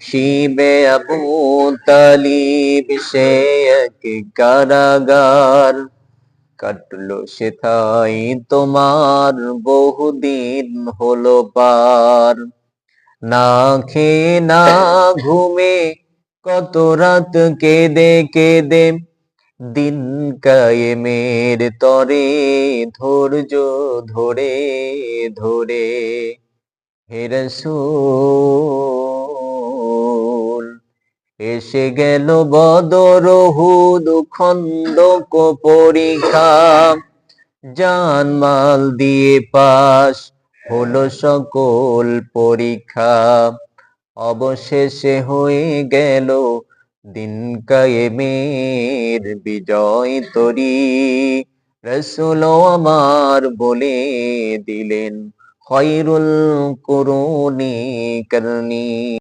শিবে আবু সে এক কারাগার কাটলো সেথাই তোমার বহুদিন হলো পার না খেয়ে না ঘুমে কত রাত কেঁদে কেঁদে দিন কায়েমের তরে ধৈর্য ধরে ধরে হে রসূল এসে গেল বদর হুদ খন্দক পরীক্ষা। জানমাল দিয়ে পাশ হলো সকল পরীক্ষা। অবশেষে হয়ে গেল দিন কায়েমের বিজয় তরি। রসুল আমার বলে দিলেন খৈরুল করুনি করনি।